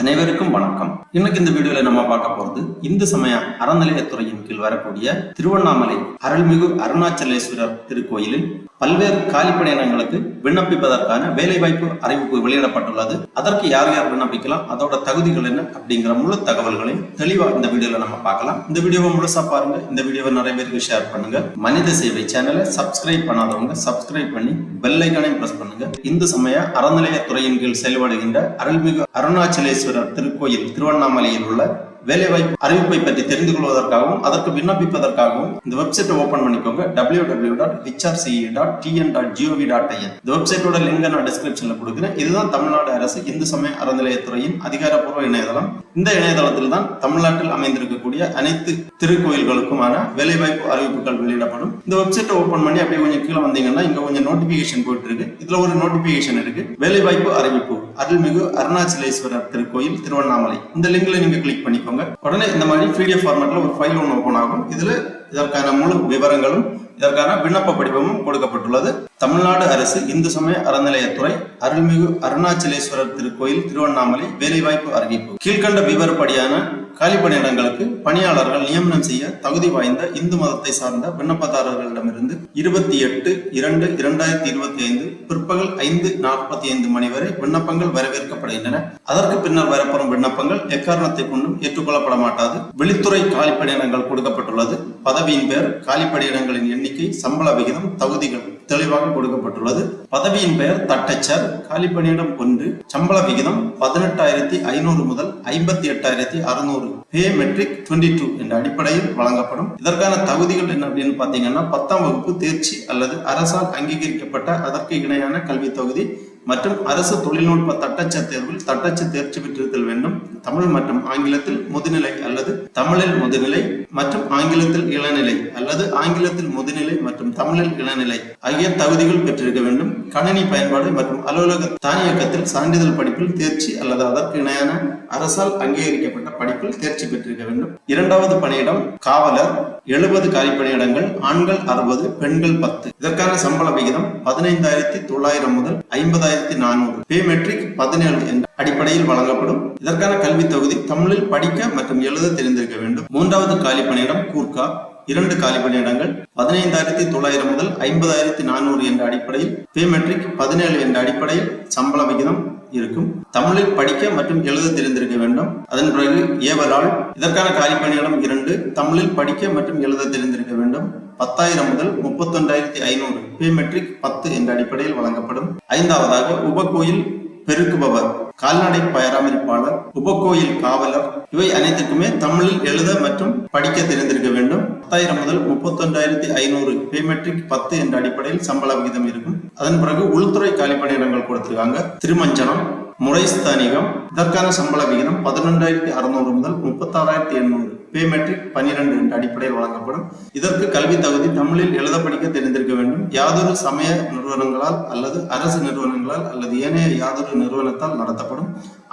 அனைவருக்கும் வணக்கம். இன்னைக்கு இந்த வீடியோல நம்ம பார்க்க போறது இந்து சமய அறநிலையத்துறையின் கீழ் வரக்கூடிய திருவண்ணாமலை அருள்மிகு அருணாச்சலேஸ்வரர் திருக்கோயிலில் பல்வேறு காலிப்பணியிடங்களுக்கு விண்ணப்பிப்பதற்கான வேலைவாய்ப்பு அறிவிப்பு வெளியிடப்பட்டுள்ளது. அதற்கு யார் யார் விண்ணப்பிக்கலாம் அதோட தகுதிகள் என்ன அப்படிங்கிற முழு தகவல்களையும் தெளிவா இந்த வீடியோல நம்ம பார்க்கலாம். இந்த வீடியோவை முழுசா பாருங்க. இந்த வீடியோவை நிறைய பேருக்கு ஷேர் பண்ணுங்க. மனித சேவை சேனலை சப்ஸ்கிரைப் பண்ணாதவங்க சப்ஸ்கிரைப் பண்ணி பெல் ஐக்கானையும் பிரஸ் பண்ணுங்க. இந்து சமய அறநிலையத்துறையின் கீழ் செயல்படுகின்ற அருள்மிகு அருணாச்சலேஸ்வரர் திருக்கோயில் திருவண்ணாமலையில் உள்ள வேலைவாய்ப்பு அறிவிப்பை பற்றி தெரிந்து கொள்வதற்காகவும் அதற்கு விண்ணப்பிப்பதற்காகவும் இந்த வெப்சைட்டை ஓபன் பண்ணிக்கோங்க. W W dot HRCE dot TN dot GOV dot IN இந்த வெப்சைட்டோட லிங்க் நான் டிஸ்கிரிப்ஷன்ல கொடுக்குறேன். இதுதான் தமிழ்நாடு அரசு இந்து சமய அறநிலையத்துறையின் அதிகாரப்பூர்வ இணையதளம். இந்த இணையதளத்தில் தான் தமிழ்நாட்டில் அமைந்திருக்கக்கூடிய அனைத்து திருக்கோயில்களுக்குமான வேலைவாய்ப்பு அறிவிப்புகள் வெளியிடப்படும். இந்த வெப்சைட்டை ஓபன் பண்ணி அப்படியே கொஞ்சம் கீழே வந்தீங்கன்னா இங்க கொஞ்சம் நோட்டிபிகேஷன் போயிட்டு இருக்கு இதுல ஒரு நோட்டிபிகேஷன் இருக்கு. வேலைவாய்ப்பு அறிவிப்பு. அருள்மிகு அருணாச்சலேஸ்வரர் திருக்கோயில் திருவண்ணாமலை. இந்த லிங்க்ல நீங்க கிளிக் பண்ணிக்கோங்க. உடனே இந்த மாதிரி பிடிஎஃப் ஃபார்மேட்ல ஒரு ஃபைல் ஒன்று ஓபன் ஆகும். இதுல இதற்கான முழு விவரங்களும் இதற்கான விண்ணப்ப படிவமும் கொடுக்கப்பட்டுள்ளது. தமிழ்நாடு அரசு இந்து சமய அறநிலையத்துறை அருள்மிகு அருணாச்சலேஸ்வரர் திருக்கோயில் திருவண்ணாமலை வேலைவாய்ப்பு அறிவிப்பு கீழ்கண்ட விவரப்படியான காலிப்பணியிடங்களுக்கு பணியாளர்கள் நியமனம் செய்ய தகுதி வாய்ந்த இந்து மதத்தை சார்ந்த விண்ணப்பதாரர்களிடமிருந்து இருபத்தி எட்டு இரண்டு இரண்டாயிரத்தி இருபத்தி ஐந்து பிற்பகல் ஐந்து நாற்பத்தி ஐந்து மணி வரை விண்ணப்பங்கள் வரவேற்கப்படுகின்றன. அதற்கு பின்னர் வரப்பெறும் விண்ணப்பங்கள் எக்காரணத்தை கொண்டும் ஏற்றுக்கொள்ளப்பட மாட்டாது வெளித்துறை காலிப்பணியிடங்கள் கொடுக்கப்பட்டுள்ளது. பதவியின் பெயர் காலிப்பணியிடங்களின் எண்ணிக்கை சம்பள விகிதம் தகுதிகள் தெளிவாக கொடுக்கப்பட்டுள்ளது. பதவியின் பெயர் தட்டச்சர். காலிப்பணியிடம் ஒன்று. சம்பள விகிதம் பதினெட்டாயிரத்தி ஐநூறு முதல் ஐம்பத்தி எட்டாயிரத்தி அறுநூறு. பே மெட்ரிக் டுவெண்ட்டி டூ என்ற அடிப்படையில் வழங்கப்படும். இதற்கான தகுதிகள் என்ன அப்படின்னு பாத்தீங்கன்னா பத்தாம் வகுப்பு தேர்ச்சி அல்லது அரசால் அங்கீகரிக்கப்பட்ட அதற்கு இணையான கல்வி தொகுதி மற்றும் அரசு தொழில்நுட்ப தட்டச்ச தேர்வில் தட்டச்சு தேர்ச்சி பெற்றிருத்தல் வேண்டும். தமிழ் மற்றும் ஆங்கிலத்தில் முதுநிலை அல்லது தமிழில் முதுநிலை மற்றும் ஆங்கிலத்தில் இளநிலை அல்லது ஆங்கிலத்தில் முதுநிலை மற்றும் தமிழில் இளநிலை ஆகிய தகுதிகள் பெற்றிருக்க வேண்டும். கணினி பயன்பாடு மற்றும் அலுவலக தானியக்கத்தில் சான்றிதழ் படிப்பில் தேர்ச்சி அல்லது அதற்கு இணையான அரசால் அங்கீகரிக்கப்பட்ட படிப்பில் தேர்ச்சி பெற்றிருக்க வேண்டும். இரண்டாவது பணியிடம் காவலர் எழுபது காலிப்பணியிடங்கள் ஆண்கள் அறுபது பெண்கள் பத்து. இதற்கான சம்பள விகிதம் பதினைந்தாயிரத்தி தொள்ளாயிரம் முதல் ஐம்பதாயிரத்தி நானூறு. பே மெட்ரிக் பதினேழு என்ற அடிப்படையில் வழங்கப்படும். இதற்கான கல்வி தொகுதி தமிழில் படிக்க மற்றும் எழுத தெரிந்திருக்க வேண்டும். மூன்றாவது காலிப்பணியிடம் கூர்கா கூர்க்கா இரண்டு காலிப்பணியிடங்கள் பதினைந்தாயிரத்தி தொள்ளாயிரம் முதல் ஐம்பதாயிரத்தி நானூறு என்ற அடிப்படையில் பே மெட்ரிக் பதினேழு என்ற அடிப்படையில் சம்பள விகிதம் இருக்கும். தமிழில் படிக்க மற்றும் எழுத தெரிந்திருக்க வேண்டும். அதன் பிறகு ஏவலால் இதற்கான காலி இரண்டு தமிழில் படிக்க மற்றும் எழுத தெரிந்திருக்க வேண்டும். பத்தாயிரம் முதல் முப்பத்தொன்றாயிரத்தி ஐநூறு பே மெட்ரிக் பத்து என்ற அடிப்படையில் வழங்கப்படும். ஐந்தாவதாக உபகோயில் பெருக்குபவர். கால்நடை பராமரிப்பாளர் உபகோயில் காவலர் இவை அனைத்துக்குமே தமிழில் எழுத மற்றும் படிக்க தெரிந்திருக்க வேண்டும். பத்தாயிரம் முதல் முப்பத்தொன்றாயிரத்தி ஐநூறு பேமெட்ரிக் பத்து என்ற அடிப்படையில் சம்பள விகிதம் இருக்கும். அதன் பிறகு உள்துறை காலிப்பணியிடங்கள் கொடுத்திருக்காங்க. திருமஞ்சனம் முறைஸ்தானிகம். இதற்கான சம்பள விகிதம் பதினொன்றாயிரத்தி அறுநூறு முதல் முப்பத்தாறாயிரத்தி எண்ணூறு. பே மெட்ரிக் பன்னிரண்டு என்ற அடிப்படையில் வழங்கப்படும். இதற்கு கல்வி தகுதி தமிழில் எழுத படிக்க தெரிந்திருக்க வேண்டும். யாதொரு சமய நிறுவனங்களால் அல்லது அரசு நிறுவனங்களால் அல்லது ஏனைய யாதொரு நிறுவனத்தால் நடத்தப்படும்.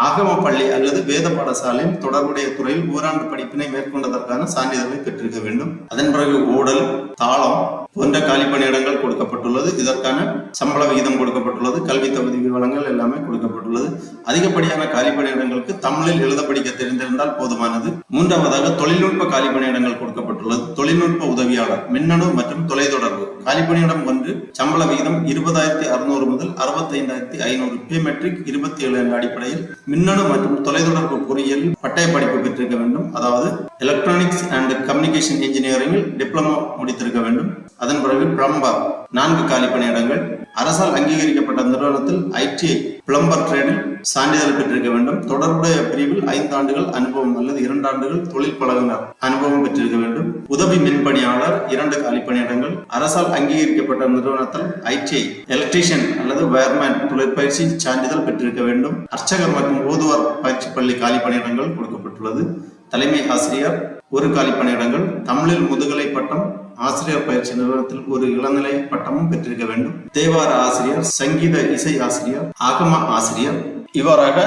ஆகம பள்ளி அல்லது வேத பாடசாலையில் தொடர்புடைய துறையில் ஓராண்டு படிப்பினை மேற்கொண்டதற்கான சான்றிதழை பெற்றிருக்க வேண்டும். அதன் பிறகு ஓடல் தாளம் போன்ற காலிப்பணியிடங்கள் கொடுக்கப்பட்டுள்ளது. இதற்கான சம்பள விகிதம் கொடுக்கப்பட்டுள்ளது. கல்வி தகுதி விவரங்கள் எல்லாமே கொடுக்கப்பட்டுள்ளது. அதிகப்படியான காலிப்பணியிடங்களுக்கு தமிழில் எழுத படிக்க தெரிந்திருந்தால் போதுமானது. மூன்றாவதாக தொழில்நுட்ப காலிப்பணியிடங்கள் கொடுக்கப்பட்டுள்ளது. தொழில்நுட்ப உதவியாளர் மின்னணு மற்றும் தொலைத்தொடர்பு காலிப்பணியிடம் ஒன்று சம்பள விகிதம் இருபதாயிரத்தி அறுநூறு முதல் அறுபத்தைந்தாயிரத்தி ஐநூறு பே மெட்ரிக் இருபத்தி ஏழு என்ற அடிப்படையில் மின்னணு மற்றும் தொலைத்தொடர்பு பொறியியல் பட்டய படிப்பு பெற்றிருக்க வேண்டும். அதாவது எலக்ட்ரானிக்ஸ் அண்ட் கம்யூனிகேஷன் இன்ஜினியரிங்கில் டிப்ளமோ முடித்திருக்க வேண்டும். அதன் பிறகு பிரம்பா நான்கு காலி பணியிடங்கள். அரசால் அங்கீகரிக்கப்பட்ட நிறுவனத்தில் ஐடிஐ பிளம்பர் ட்ரேடில் சான்றிதழ் பெற்றிருக்க வேண்டும். தொடர்புடைய பிரிவில் ஐந்து ஆண்டுகள் அனுபவம் அல்லது இரண்டு ஆண்டுகள் தொழில் பழகினர். அனுபவம் பெற்றிருக்க வேண்டும். உதவி மின்பணியாளர் இரண்டு காலி பணியிடங்கள் அரசால் அங்கீகரிக்கப்பட்ட நிறுவனத்தில் ஐடிஐ எலக்ட்ரீஷியன் அல்லது வயர்மேன் தொழிற்பயிற்சி சான்றிதழ் பெற்றிருக்க வேண்டும். அர்ச்சகர் மற்றும் ஓதுவார் பயிற்சி பள்ளி காலி பணியிடங்கள் கொடுக்கப்பட்டுள்ளது. தலைமை ஆசிரியர் ஒரு காலி பணியிடங்கள் தமிழில் முதுகலை பட்டம் ஆசிரியர் பயிற்சி நிறுவனத்தில் ஒரு இளநிலை பட்டமும் பெற்றிருக்க வேண்டும். தேவார ஆசிரியர் சங்கீத இசை ஆசிரியர் ஆகம ஆசிரியர். இவ்வாறாக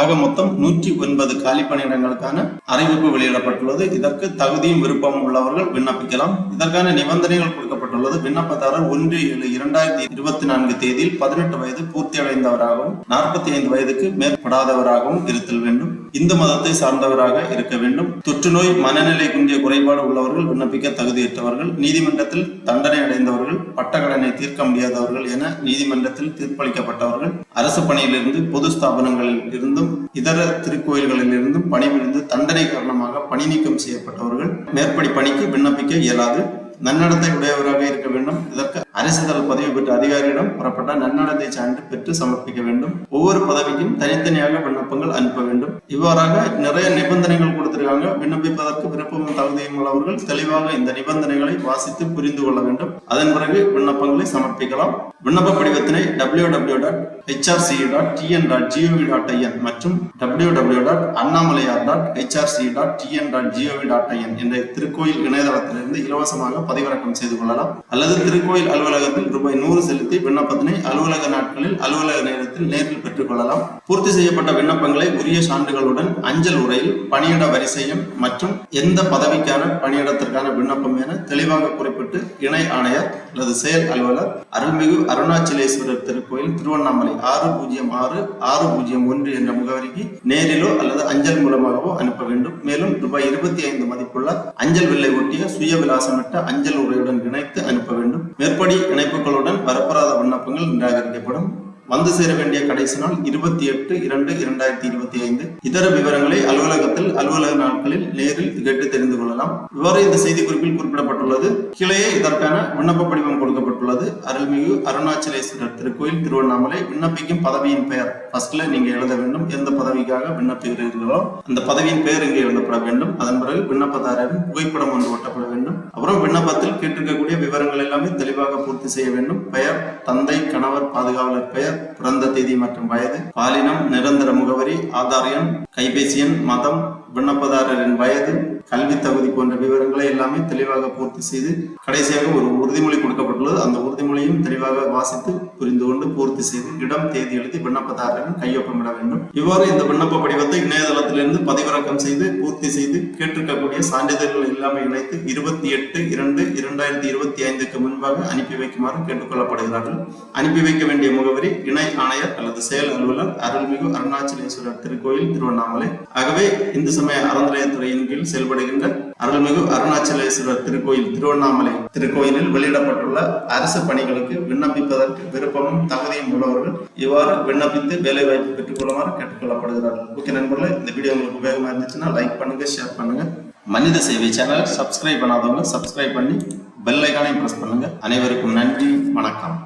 ஆக மொத்தம் நூற்றி ஒன்பது காலி பணியிடங்களுக்கான அறிவிப்பு வெளியிடப்பட்டுள்ளது. இதற்கு தகுதியும் விருப்பமும் உள்ளவர்கள் விண்ணப்பிக்கலாம். இதற்கான நிபந்தனைகள் கொடுக்கப்பட்டுள்ளது. விண்ணப்பதாரர் ஒன்று ஏழு இரண்டாயிரத்தி இருபத்தி நான்கு தேதியில் பதினெட்டு வயது பூர்த்தி அடைந்தவராகவும் நாற்பத்தி ஐந்து வயதுக்கு மேற்படாதவராகவும் இருத்தல் வேண்டும். இந்து மதத்தை சார்ந்தவராக இருக்க வேண்டும். தொற்றுநோய் மனநிலை குன்றிய குறைபாடு உள்ளவர்கள் விண்ணப்பிக்க தகுதியற்றவர்கள் நீதிமன்றத்தில் தண்டனை அடைந்தவர்கள் பட்டக்கடனை தீர்க்க முடியாதவர்கள் என நீதிமன்றத்தில் தீர்ப்பளிக்கப்பட்டவர்கள் அரசு பணியிலிருந்து பொது ஸ்தாபனங்களில் இருந்தும் இதர திருக்கோயில்களில் இருந்தும் பணிபுரிந்து தண்டனை காரணமாக பணி நீக்கம் செய்யப்பட்டவர்கள் மேற்படி பணிக்கு விண்ணப்பிக்க இயலாது. நன்னடத்தை உடையவராக இருக்க வேண்டும். இதற்கு அரசுதல் பதிவு பெற்ற அதிகாரியிடம் புறப்பட்ட நன்னடத்தை சான்று பெற்று சமர்ப்பிக்க வேண்டும். ஒவ்வொரு பதவிக்கும் தனித்தனியாக விண்ணப்பங்கள் அனுப்ப வேண்டும். இவ்வாறாக நிறைய நிபந்தனைகள் கொடுத்திருக்காங்க. விண்ணப்பிப்பதற்கு விருப்பமும் தகுதியும் உள்ளவர்கள் தெளிவாக இந்த நிபந்தனைகளை வாசித்து புரிந்து கொள்ள வேண்டும். அதன் பிறகு விண்ணப்பங்களை சமர்ப்பிக்கலாம். விண்ணப்ப படிவத்தினை W W dot HRC dot TN dot GOV dot IN மற்றும் W W dot Annamalaiyar dot HRC dot TN dot GOV dot IN என்ற திருக்கோயில் இணையதளத்திலிருந்து இலவசமாக பதிவிறக்கம் செய்து கொள்ளலாம். அல்லது திருக்கோயில் அலுவலகத்தில் ரூபாய் நூறு செலுத்தி விண்ணப்பத்தினை அலுவலக நாட்களில் அலுவலக நேரத்தில் நேரில் பெற்றுக் கொள்ளலாம். பூர்த்தி செய்யப்பட்ட விண்ணப்பங்களை உரிய சான்றுகளுடன் அஞ்சல் உரையில் பணியிட வரிசையம் மற்றும் எந்த பதவிக்கான பணியிடத்திற்கான விண்ணப்பம் என தெளிவாக குறிப்பிட்டு இணை ஆணையர் எனது செயல் அலுவலர் அருள்மிகு அருணாச்சலேஸ்வரர் திருக்கோயில் திருவண்ணாமலை ஆறு பூஜ்ஜியம் ஆறு ஆறு பூஜ்ஜியம் ஒன்று என்ற முகவரிக்கு நேரிலோ அல்லது அஞ்சல் மூலமாகவோ அனுப்ப வேண்டும். மேலும் ரூபாய் இருபத்தி ஐந்து மதிப்புள்ள அஞ்சல் வில்லை ஒட்டிய சுய விலாசமிட்ட அஞ்சல் உரையுடன் இணைத்து அனுப்ப வேண்டும். மேற்படி இணைப்புகளுடன் வரப்பெறாத விண்ணப்பங்கள் நிராகரிக்கப்படும். வந்து சேர வேண்டிய கடைசி நாள் இருபத்தி எட்டு இரண்டு இரண்டாயிரத்தி இருபத்தி ஐந்து. இதர விவரங்களை அலுவலகத்தில் அலுவலக நாட்களில் நேரில் கேட்டு தெரிந்து கொள்ளலாம். இவ்வாறு இந்த செய்தி குறிப்பில் குறிப்பிடப்பட்டுள்ளது. கிளையே இதற்கான விண்ணப்ப படிவம் கொடுக்கப்பட்டுள்ளது. அருள்மிகு அருணாச்சலேஸ்வரர் திருக்கோயில் திருவண்ணாமலை. விண்ணப்பிக்கும் பதவியின் பெயர் ஃபர்ஸ்ட்ல நீங்க எழுத வேண்டும். எந்த பதவிக்காக விண்ணப்பிக்கிறீர்களோ அந்த பதவியின் பெயர் இங்கே எழுதப்பட வேண்டும். அதன் பிறகு விண்ணப்பதாரரின் புகைப்படம் ஒன்று ஒட்டப்பட வேண்டும். அப்புறம் விண்ணப்பத்தில் கேட்டிருக்கக்கூடிய விவரங்கள் எல்லாமே தெளிவாக பூர்த்தி செய்ய வேண்டும். பெயர் தந்தை கணவர் பாதுகாவலர் பெயர் பிறந்த தேதி மற்றும் வயது பாலினம் நிரந்தர முகவரி ஆதார் எண் கைபேசி எண் மதம் விண்ணப்பதாரரின் வயது கல்வி தகுதி போன்ற விவரங்களை எல்லாமே தெளிவாக பூர்த்தி செய்து கடைசியாக ஒரு உறுதிமொழி கொடுக்கப்பட்டுள்ளது. அந்த உறுதிமொழியும் தெளிவாக வாசித்து புரிந்து கொண்டு பூர்த்தி செய்து இடம் தேதி எழுதி விண்ணப்பதாரர்கள் கையொப்பமிட வேண்டும். இவ்வாறு இந்த விண்ணப்ப படிவத்தை இணையதளத்திலிருந்து பதிவிறக்கம் செய்து பூர்த்தி செய்து கேட்டிருக்கக்கூடிய சான்றிதழ்கள் எல்லாமே இணைத்து இருபத்தி எட்டு இரண்டு இரண்டாயிரத்தி இருபத்தி ஐந்துக்கு முன்பாக அனுப்பி வைக்குமாறு கேட்டுக்கொள்ளப்படுகிறார்கள். அனுப்பி வைக்க வேண்டிய முகவரி இணை ஆணையர் அல்லது செயல் அலுவலர் அருள்மிகு அருணாச்சலேஸ்வரர் திருக்கோயில் திருவண்ணாமலை. ஆகவே இந்து சமய அறநிலையத்துறையின் கீழ் செயல்படுகின்ற அருள்மிகு அருணாச்சல அருணாச்சலேஸ்வரர் திருக்கோயில் திருவண்ணாமலை திருக்கோயிலில் வெளியிடப்பட்டுள்ள அரசு பணிகளுக்கு விண்ணப்பிப்பதற்கு விருப்பமும் தகுதியும் உள்ளவர்கள் இவ்வாறு விண்ணப்பித்து வேலை வாய்ப்பு பெற்றுக் கொள்ளுமாறு கேட்டுக்கொள்ளப்படுகிறார்கள். ஓகே நண்பர்களே இந்த வீடியோ உங்களுக்கு உபயோகமா இருந்துச்சுன்னா லைக் பண்ணுங்க ஷேர் பண்ணுங்க. மனித சேவை சேனல் சப்ஸ்கிரைப் பண்ணாதவங்க சப்ஸ்கிரைப் பண்ணி பெல் ஐக்கானையும் பிரஸ் பண்ணுங்க. அனைவருக்கும் நன்றி வணக்கம்.